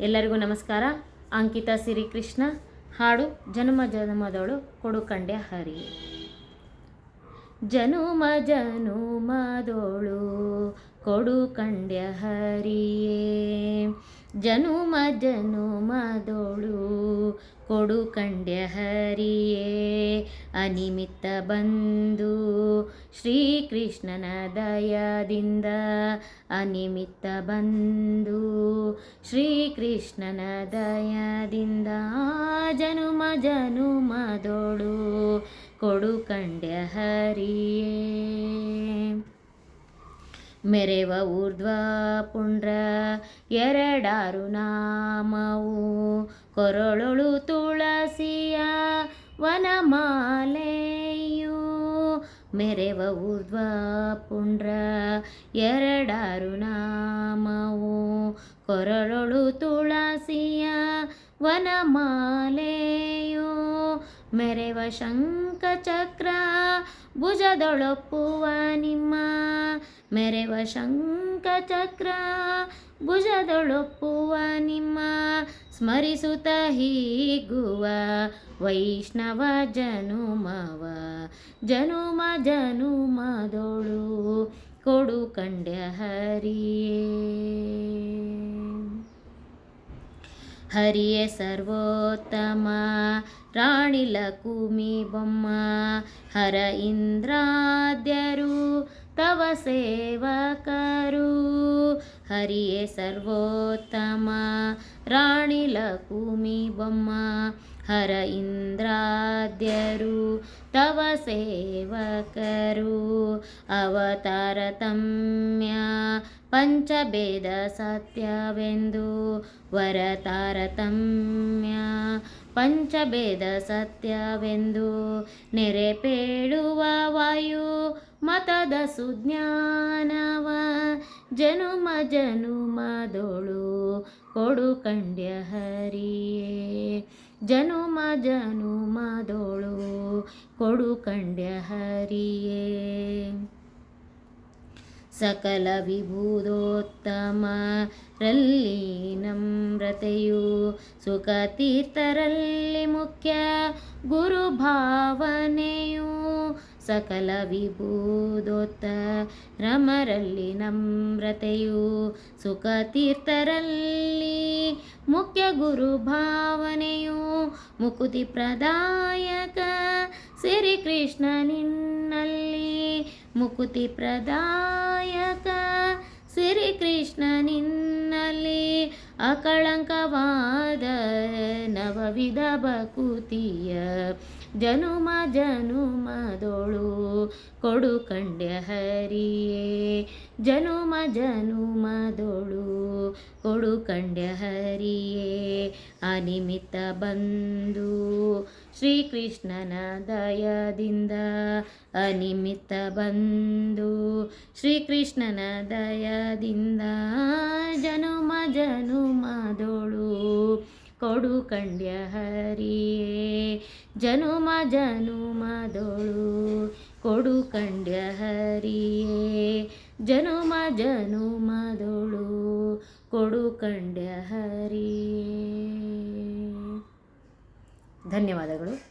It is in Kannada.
ಎಲ್ಲರಿಗೂ ನಮಸ್ಕಾರ. ಅಂಕಿತಾ ಸಿರಿಕೃಷ್ಣ ಹಾಡು ಜನುಮ ಜನುಮದಳು ಕೊಡು ಕಂಡೆ ಹರಿ. ಜನುಮ ಜನುಮದೋಳು ಕೊಡು ಕಂಡ್ಯ ಹರಿಯೇ. ಜನುಮ ಜನುಮದೋಳು ಕೊಡು ಕಂಡ್ಯ ಹರಿಯೇ. ಅನಿಮಿತ್ತ ಬಂದು ಶ್ರೀಕೃಷ್ಣನ ದಯದಿಂದ ಅನಿಮಿತ್ತ ಬಂದು ಶ್ರೀಕೃಷ್ಣನ ದಯದಿಂದ ಜನುಮ ಜನುಮದೊಳು ಕೊಡು ಕಂಡ್ಯ ಹರಿಯೇ. ಮೆರೆವ ಊರ್ಧ್ವ ಪುಂಡ್ರ ಎರಡಾರು ನಾಮವು ಕೊರಳೊಳು ತುಳಸಿಯ ವನಮಾಲೆಯು. ಮೆರೆವ ಊರ್ಧ್ವ ಪುಂಡ್ರ ಎರಡಾರು ನಾಮವು ಕೊರಳೊಳು ತುಳಸಿಯ ವನಮಾಲೆಯು ಮೆರೆವ ಶಂಖಚಕ್ರ ಭುಜದೊಳಪ್ಪುವ ನಿಮ್ಮ ಮೆರೆವ ಶಂಖಚಕ್ರ ಭುಜದೊಳಪ್ಪುವ ನಿಮ್ಮ ಸ್ಮರಿಸುತ್ತ ಹೀಗುವ ವೈಷ್ಣವ ಜನುಮವ ಜನುಮ ಜನುಮದೊಳು ಕೊಡು ಕಂಡ್ಯ ಹರಿಯೇ. ಹರಿಯೇ ಸರ್ವೋತ್ತಮ. ರಾಣಿ ಲಕುಮಿ ಬೊಮ್ಮ ಹರ ಇಂದ್ರಾದ್ಯರು ತವ ಸೇವಕರು. ಹರಿಯೇ ಸರ್ವೋತ್ತಮ. ರಾಣಿ ಲಕುಮಿ ಬೊಮ್ಮ ಹರ ಇಂದ್ರಾದ್ಯರು, ತವ ಸೇವಕರು ಅವತಾರತಮ್ಯ ಪಂಚಭೇದ ಸತ್ಯವೆಂದು, ವರತಾರ ತಮ್ಯ, ಪಂಚಭೇದ ಸತ್ಯವೆಂದು ನೆರೆಪೇಳುವ ವಾಯು, ಮತದ ಸುಜ್ಞಾನವ, ಜನುಮ ಜನುಮದೊಳು, ಕೊಡು ಕಂಡ್ಯ ಹರಿಯೇ. ಜನುಮ ಜನುಮದೊಳು ಕೊಡು ಕಂಡ್ಯ ಹರಿಯೇ. ಸಕಲ ವಿಭೂದೋತ್ತಮರಲ್ಲಿ ನಮ್ರತೆಯು ಸುಖ ತೀರ್ಥರಲ್ಲಿ ಮುಖ್ಯ ಗುರು ಭಾವನೆಯು ಸಕಲ ವಿಭೂದೋತ್ತ ರಮರಲ್ಲಿ ನಮ್ರತೆಯು ಸುಖ ತೀರ್ಥರಲ್ಲಿ ಮುಖ್ಯ ಗುರು ಭಾವನೆಯು ಮುಕುತಿ ಪ್ರದಾಯಕ. ಶ್ರೀಕೃಷ್ಣ ಕೃಷ್ಣ ನಿನ್ನಲ್ಲಿ ಮುಕುತಿ ಪ್ರದಾಯಕ. ಶ್ರೀಕೃಷ್ಣ ಕೃಷ್ಣ ನಿನ್ನಲ್ಲಿ ಅಕಳಂಕವಾದ ನವವಿಧ ಬಕುತಿಯ ಜನುಮ ಜನುಮದೊಳು ಕೊಡು ಕಂಡ್ಯ ಹರಿಯೇ. ಜನುಮ ಜನುಮದೊಳು ಕೊಡು ಕಂಡ್ಯ ಹರಿಯೇ. ಅನಿಮಿತ್ತ ಬಂದು ಶ್ರೀಕೃಷ್ಣನ ದಯದಿಂದ. ಅನಿಮಿತ್ತ ಬಂದು ಶ್ರೀಕೃಷ್ಣನ ದಯದಿಂದ. ಜನುಮ ಜನುಮದೊಳು ಕೊಡು ಕಂಡ್ಯ ಹರಿಯೇ. ಜನುಮ ಜನುಮದೊಳು ಕೊಡು ಕಂಡ್ಯ ಹರಿಯೇ. ಜನುಮ ಜನುಮದೊಳು ಕೊಡು ಕಂಡ್ಯ ಹರಿಯೇ. ಧನ್ಯವಾದಗಳು.